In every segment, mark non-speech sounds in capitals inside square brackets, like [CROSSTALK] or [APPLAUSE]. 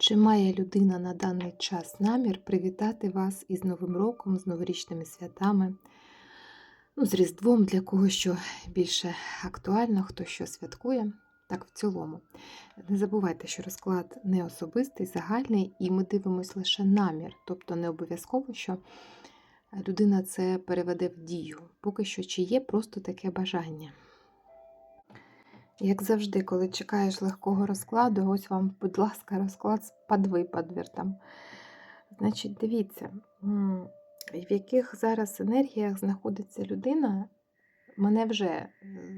Чи має людина на даний час намір привітати вас із Новим роком, з новорічними святами, ну, з Різдвом, для кого що більше актуально, хто що святкує? Так, в цілому. Не забувайте, що розклад не особистий, загальний, і ми дивимося лише намір. Тобто не обов'язково, що людина це переведе в дію. Поки що чи є просто таке бажання. Як завжди, коли чекаєш легкого розкладу, ось вам, будь ласка, розклад з подвипадвертом. Значить, дивіться, в яких зараз енергіях знаходиться людина, мене вже е,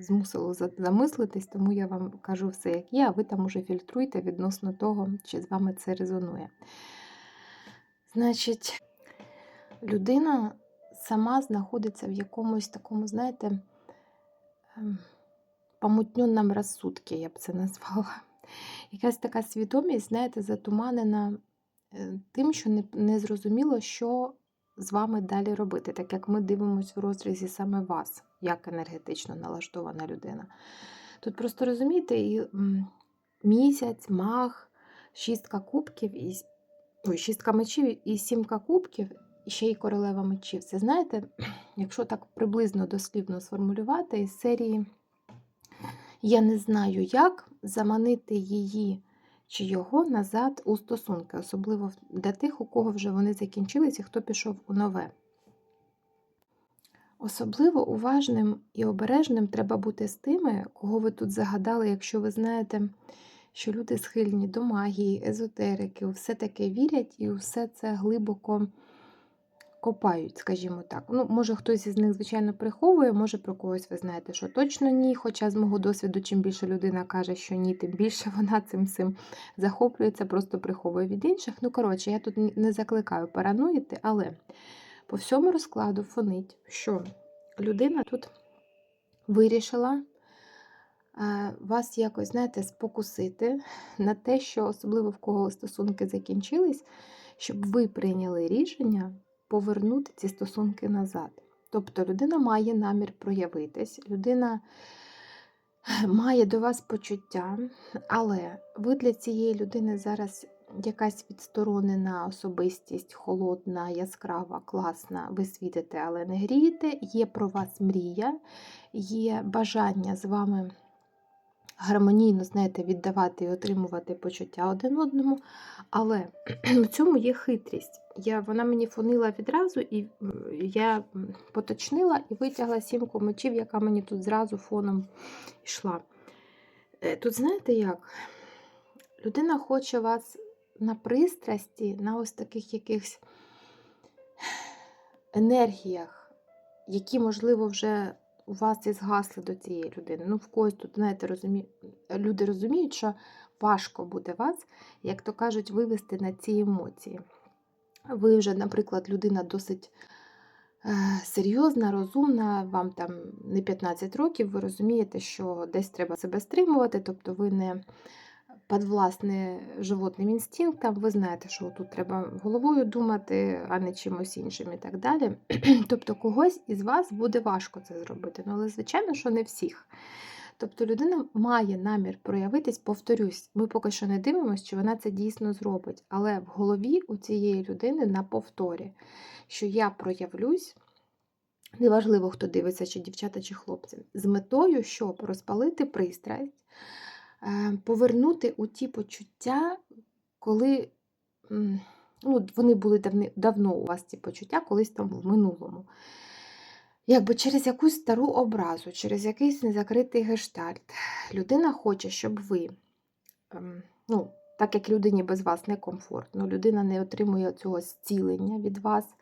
змусило замислитись, тому я вам кажу все, як є, а ви там уже фільтруйте відносно того, чи з вами це резонує. Значить, людина сама знаходиться в якомусь такому, знаєте, ем, помутненном розсудці, я б це назвала. [LAUGHS] Якась така свідомість, знаєте, затуманена е, тим, що не, не зрозуміло, що з вами далі робити, так як ми дивимося в розрізі саме вас, як енергетично налаштована людина. Тут просто розумієте, і місяць, маг, шістка кубків, і, ой, шістка мечів і сімка кубків, і ще й королева мечів. Це знаєте, [CLEARS THROAT] якщо так приблизно дослівно сформулювати, із серії я не знаю, як заманити її чи його назад у стосунки, особливо для тих, у кого вже вони закінчились і хто пішов у нове. Особливо уважним і обережним треба бути з тими, кого ви тут загадали, якщо ви знаєте, що люди схильні до магії, езотерики, все таке вірять і все це глибоко копають, скажімо так. Ну, може, хтось із них, звичайно, приховує, може про когось ви знаєте, що точно ні. Хоча з мого досвіду, чим більше людина каже, що ні, тим більше [LAUGHS] вона цим всім захоплюється, просто приховує від інших. Ну, коротше, я тут не закликаю параноїти, але по всьому розкладу фонить, що людина тут вирішила е, вас якось, знаєте, спокусити на те, що особливо в кого стосунки закінчились, щоб ви прийняли рішення повернути ці стосунки назад. Тобто людина має намір проявитись, людина має до вас почуття, але ви для цієї людини зараз якась відсторонена особистість, холодна, яскрава, класна, ви світите, але не грієте, є про вас мрія, є бажання з вами гармонійно, знаєте, віддавати і отримувати почуття один одному. Але [CLEARS THROAT] в цьому є хитрість. Я, вона мені фонила відразу, і я поточнила і витягла сімку мечів, яка мені тут зразу фоном йшла. Е, Тут знаєте як? Людина хоче вас на пристрасті, на ось таких якихось [SIGHS] енергіях, які, можливо, вже у вас і згасли до цієї людини. Ну, в когось тут, знаєте, розумі... люди розуміють, що важко буде вас, як то кажуть, вивести на ці емоції. Ви вже, наприклад, людина досить е, серйозна, розумна, вам там не 15 років, ви розумієте, що десь треба себе стримувати, тобто ви не підвласне животним інстинктам, ви знаєте, що тут треба головою думати, а не чимось іншим і так далі. [CLEARS THROAT] Тобто когось із вас буде важко це зробити. Ну, але, звичайно, що не всіх. Тобто людина має намір проявитись, повторюсь, ми поки що не дивимося, чи вона це дійсно зробить. Але в голові у цієї людини на повторі, що я проявлюсь, неважливо, хто дивиться, чи дівчата, чи хлопці, з метою, щоб розпалити пристрасть, повернути у ті почуття, коли ну, вони були давни, давно у вас ці почуття, колись там в минулому. Якби через якусь стару образу, через якийсь незакритий гештальт. Людина хоче, щоб ви, ем, ну, так як людині без вас некомфортно, людина не отримує цього зцілення від вас, е,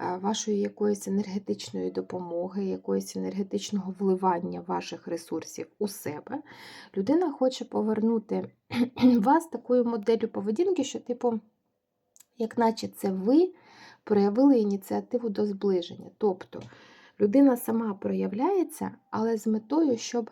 вашої якоїсь енергетичної допомоги, якоїсь енергетичного вливання ваших ресурсів у себе. Людина хоче повернути [CLEARS THROAT] вас такою моделлю поведінки, що, типу, як наче це ви проявили ініціативу до зближення. Тобто людина сама проявляється, але з метою, щоб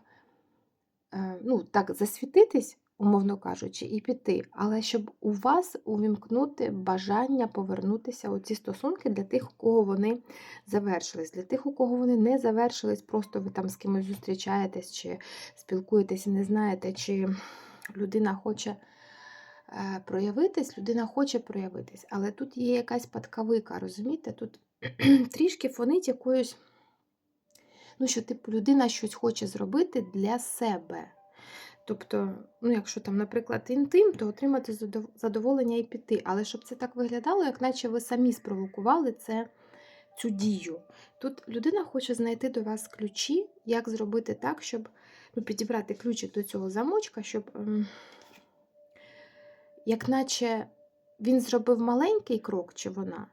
е, ну, так засвітитись, умовно кажучи, і піти, але щоб у вас увімкнути бажання повернутися у ці стосунки для тих, у кого вони завершились. Для тих, у кого вони не завершились, просто ви там з кимось зустрічаєтесь чи спілкуєтесь і не знаєте, чи людина хоче е, проявитись, людина хоче проявитись, але тут є якась падкавика, розумієте? Тут [CLEARS THROAT] трішки фонить якоюсь, ну, що типу людина щось хоче зробити для себе. Тобто, ну, якщо там, наприклад, інтим, то отримати задоволення і піти. Але щоб це так виглядало, як наче ви самі спровокували це, цю дію. Тут людина хоче знайти до вас ключі, як зробити так, щоб ну, підібрати ключик до цього замочка, щоб, ем, як наче він зробив маленький крок, чи вона,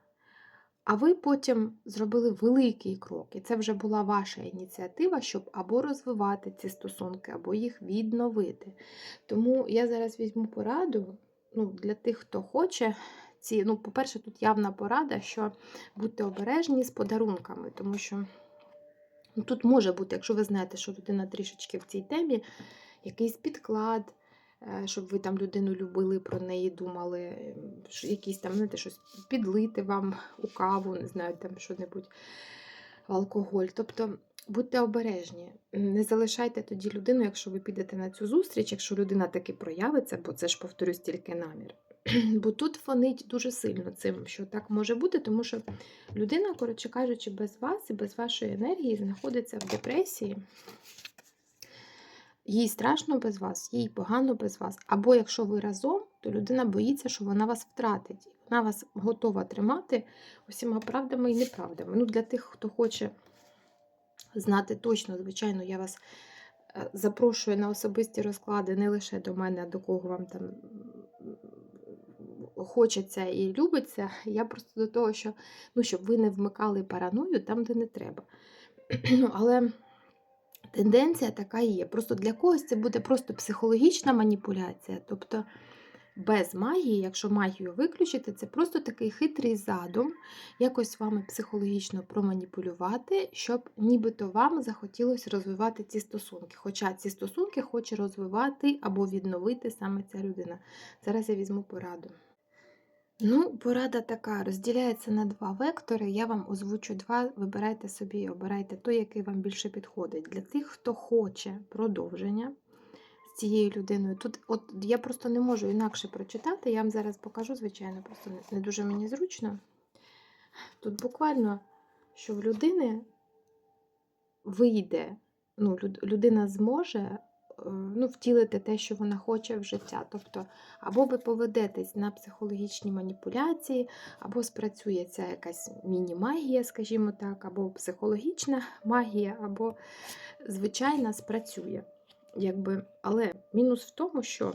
а ви потім зробили великий крок. І це вже була ваша ініціатива, щоб або розвивати ці стосунки, або їх відновити. Тому я зараз візьму пораду ну, для тих, хто хоче. Ці, ну, по-перше, тут явна порада, що будьте обережні з подарунками, тому що ну, тут може бути, якщо ви знаєте, що людина трішечки в цій темі, якийсь підклад, щоб ви там людину любили, про неї думали, якісь там, знаєте, щось підлити вам у каву, не знаю, там що-небудь, алкоголь. Тобто будьте обережні. Не залишайте тоді людину, якщо ви підете на цю зустріч, якщо людина таки проявиться, бо це ж, повторюсь, тільки намір. [CLEARS THROAT] Бо тут фонить дуже сильно цим, що так може бути, тому що людина, коротше кажучи, без вас і без вашої енергії знаходиться в депресії. Їй страшно без вас, їй погано без вас. Або якщо ви разом, то людина боїться, що вона вас втратить. Вона вас готова тримати усіма правдами і неправдами. Ну, Для тих, хто хоче знати точно, звичайно, я вас е, запрошую на особисті розклади не лише до мене, а до кого вам там хочеться і любиться. Я просто до того, що ну, щоб ви не вмикали параною там, де не треба. [CLEARS THROAT] Ну, Але тенденція така є. Просто для когось це буде просто психологічна маніпуляція. Тобто без магії, якщо магію виключити, це просто такий хитрий задум, якось вами психологічно проманіпулювати, щоб нібито вам захотілося розвивати ці стосунки. Хоча ці стосунки хоче розвивати або відновити саме ця людина. Зараз я візьму пораду. Ну, порада така розділяється на два вектори. Я вам озвучу два. Вибирайте собі обирайте той, який вам більше підходить. Для тих, хто хоче продовження з цією людиною. Тут, от я просто не можу інакше прочитати. Я вам зараз покажу, звичайно, просто не, дуже мені зручно. Тут буквально, що в людини вийде, ну, людина зможе ну, втілити те, що вона хоче в життя. Тобто, або ви поведетесь на психологічні маніпуляції, або спрацює ця якась міні-магія, скажімо так, або психологічна [LAUGHS] магія, або звичайна спрацює. Якби, але мінус в тому, що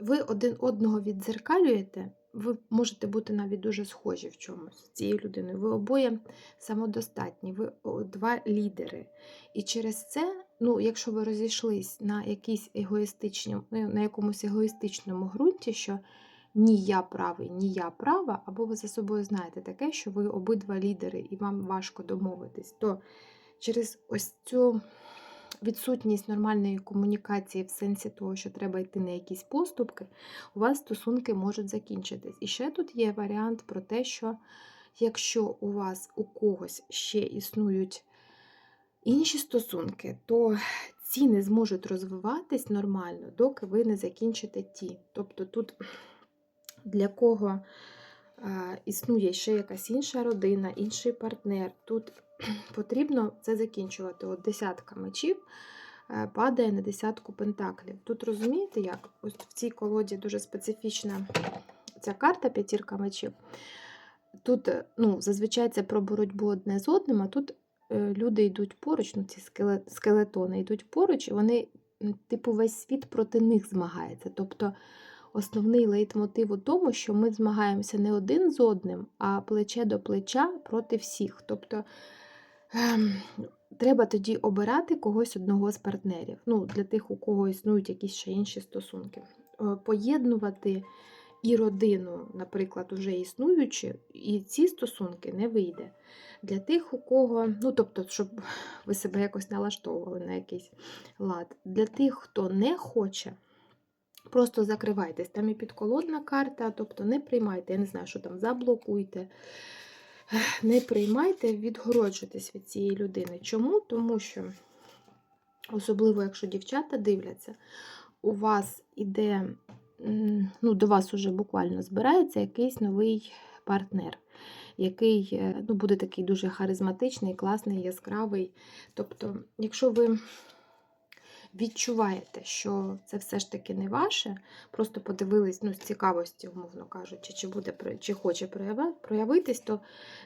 ви один одного віддзеркалюєте, ви можете бути навіть дуже схожі в чомусь з цією людиною. Ви обоє самодостатні, ви два лідери. І через це, ну, якщо ви розійшлись на якійсь егоїстичній, ну, на якомусь егоїстичному ґрунті, що ні я правий, ні я права, або ви за собою знаєте таке, що ви обидва лідери і вам важко домовитись, то через ось цю відсутність нормальної комунікації в сенсі того, що треба йти на якісь поступки, у вас стосунки можуть закінчитись. І ще тут є варіант про те, що якщо у вас у когось ще існують інші стосунки, то ці не зможуть розвиватись нормально, доки ви не закінчите ті. Тобто тут для кого існує ще якась інша родина, інший партнер. Тут [CLEARS THROAT] потрібно це закінчувати. От десятка мечів е, падає на десятку пентаклів. Тут розумієте, як ось в цій колоді дуже специфічна ця карта п'ятірка мечів. Тут е, ну, зазвичай це про боротьбу одне з одним, а тут е, люди йдуть поруч, ну, ці скелетони йдуть поруч, і вони, типу, весь світ проти них змагається. Тобто основний лейтмотив у тому, що ми змагаємося не один з одним, а плече до плеча проти всіх. Тобто треба тоді обирати когось одного з партнерів. Ну, для тих, у кого існують якісь ще інші стосунки. Е, Поєднувати і родину, наприклад, уже існуючи, і ці стосунки не вийде. Для тих, у кого, ну тобто, щоб ви себе якось налаштовували на якийсь лад. Для тих, хто не хоче, просто закривайтесь. Там і підколодна карта, тобто не приймайте, я не знаю, що там, заблокуйте. Не приймайте, відгороджуйтесь від цієї людини. Чому? Тому що, особливо, якщо дівчата дивляться, у вас іде, ну, до вас уже буквально збирається якийсь новий партнер, який е, ну, буде такий дуже харизматичний, класний, яскравий. Тобто, якщо ви відчуваєте, що це все ж таки не ваше, просто подивились ну, з цікавості, умовно кажучи, чи буде чи хоче проявитись, то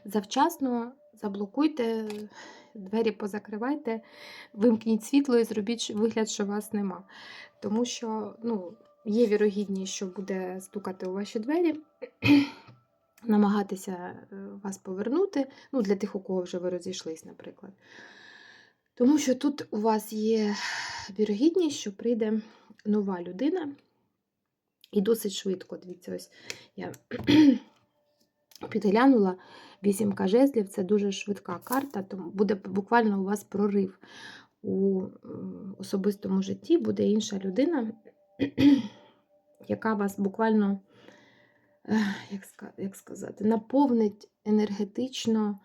завчасно заблокуйте, двері позакривайте, вимкніть світло і зробіть вигляд, що вас нема. Тому що ну, є вірогідність, що буде стукати у ваші двері. [CLEARS THROAT] Намагатися е, вас повернути, ну, для тих, у кого вже ви розійшлись, наприклад. Тому що тут у вас є вірогідність, що прийде нова людина, і досить швидко. Дивіться, ось я [CLEARS THROAT] підглянула вісімка жезлів, це дуже швидка карта, тому буде буквально у вас прорив у особистому житті, буде інша людина, [CLEARS THROAT] яка вас буквально, як ска- як сказати, наповнить енергетично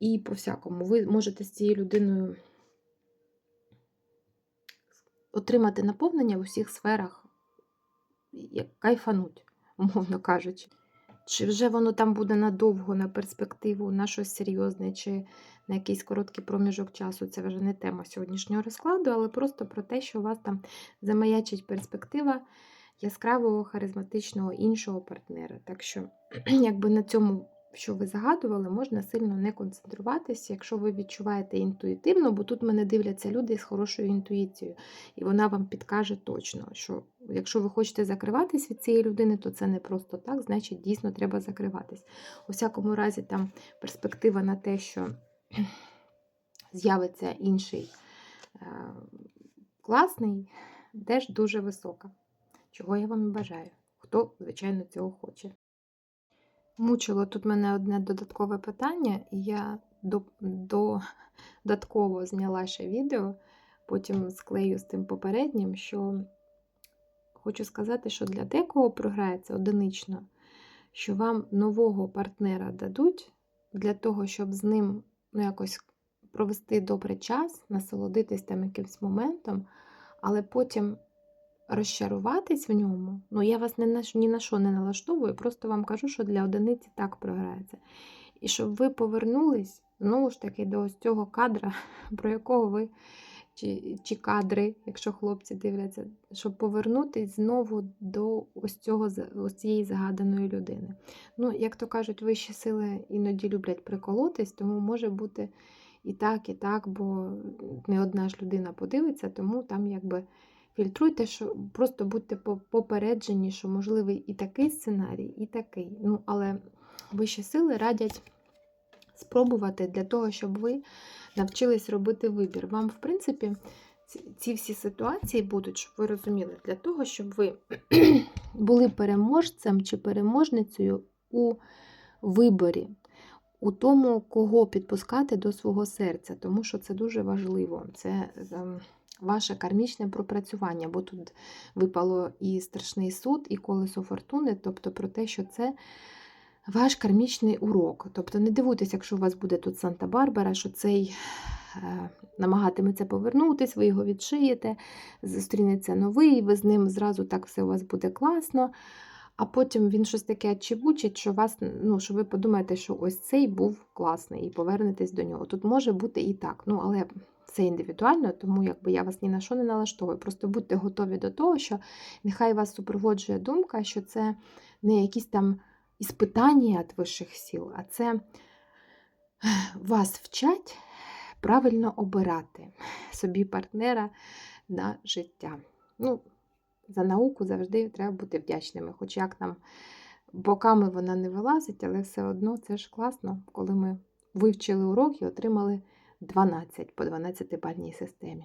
і по-всякому. Ви можете з цією людиною отримати наповнення в усіх сферах, як кайфануть, [LAUGHS] умовно кажучи. Чи вже воно там буде надовго, на перспективу, на щось серйозне, чи на якийсь короткий проміжок часу, це вже не тема сьогоднішнього розкладу, але просто про те, що у вас там замаячить перспектива яскравого, харизматичного іншого партнера. Так що, [CLEARS THROAT] якби на цьому, що ви загадували, можна сильно не концентруватися, якщо ви відчуваєте інтуїтивно, бо тут мене дивляться люди з хорошою інтуїцією, і вона вам підкаже точно, що якщо ви хочете закриватись від цієї людини, то це не просто так, значить дійсно треба закриватись. У всякому разі, там перспектива на те, що [CLEARS THROAT] з'явиться інший е, класний, теж дуже висока. Чого я вам і бажаю. Хто, звичайно, цього хоче. Мучило тут мене одне додаткове питання, і я до, до, [LAUGHS] додатково зняла ще відео, потім склею з тим попереднім, що хочу сказати, що для декого програється одинично, що вам нового партнера дадуть для того, щоб з ним ну, якось провести добрий час, насолодитись там якимсь моментом, але потім розчаруватись в ньому. Ну, я вас ні на, що не налаштовую, просто вам кажу, що для одиниці так програється. І щоб ви повернулись знову ж таки до ось цього кадра, [LAUGHS] про якого ви, чи, чи кадри, якщо хлопці дивляться, щоб повернутись знову до ось, цього, ось цієї загаданої людини. Ну, як то кажуть, вищі сили іноді люблять приколотись, тому може бути і так, і так, бо не одна ж людина подивиться, тому там якби фільтруйте, що просто будьте попереджені, що можливий і такий сценарій, і такий. Ну, але вищі сили радять спробувати для того, щоб ви навчились робити вибір. Вам, в принципі, ці- всі ситуації будуть, щоб ви розуміли, для того, щоб ви [CLEARS THROAT] були переможцем чи переможницею у виборі, у тому, кого підпускати до свого серця, тому що це дуже важливо. Це ем, ваше кармічне пропрацювання, бо тут випало і страшний суд, і колесо фортуни, тобто про те, що це ваш кармічний урок. Тобто не дивуйтесь, якщо у вас буде тут Санта-Барбара, що цей е, намагатиметься повернутись, ви його відшиєте, зустрінеться новий, ви з ним зразу так все у вас буде класно. А потім він щось таке чебучить, що вас, ну, що ви подумаєте, що ось цей був класний, і повернетесь до нього. Тут може бути і так, ну але це індивідуально, тому якби я вас ні на що не налаштовую. Просто будьте готові до того, що нехай вас супроводжує думка, що це не якісь там іспитання від вищих сил, а це вас вчать правильно обирати собі партнера на життя. Ну, за науку завжди треба бути вдячними. Хоч як нам боками вона не вилазить, але все одно це ж класно, коли ми вивчили урок і отримали 12 по 12-бальній системі.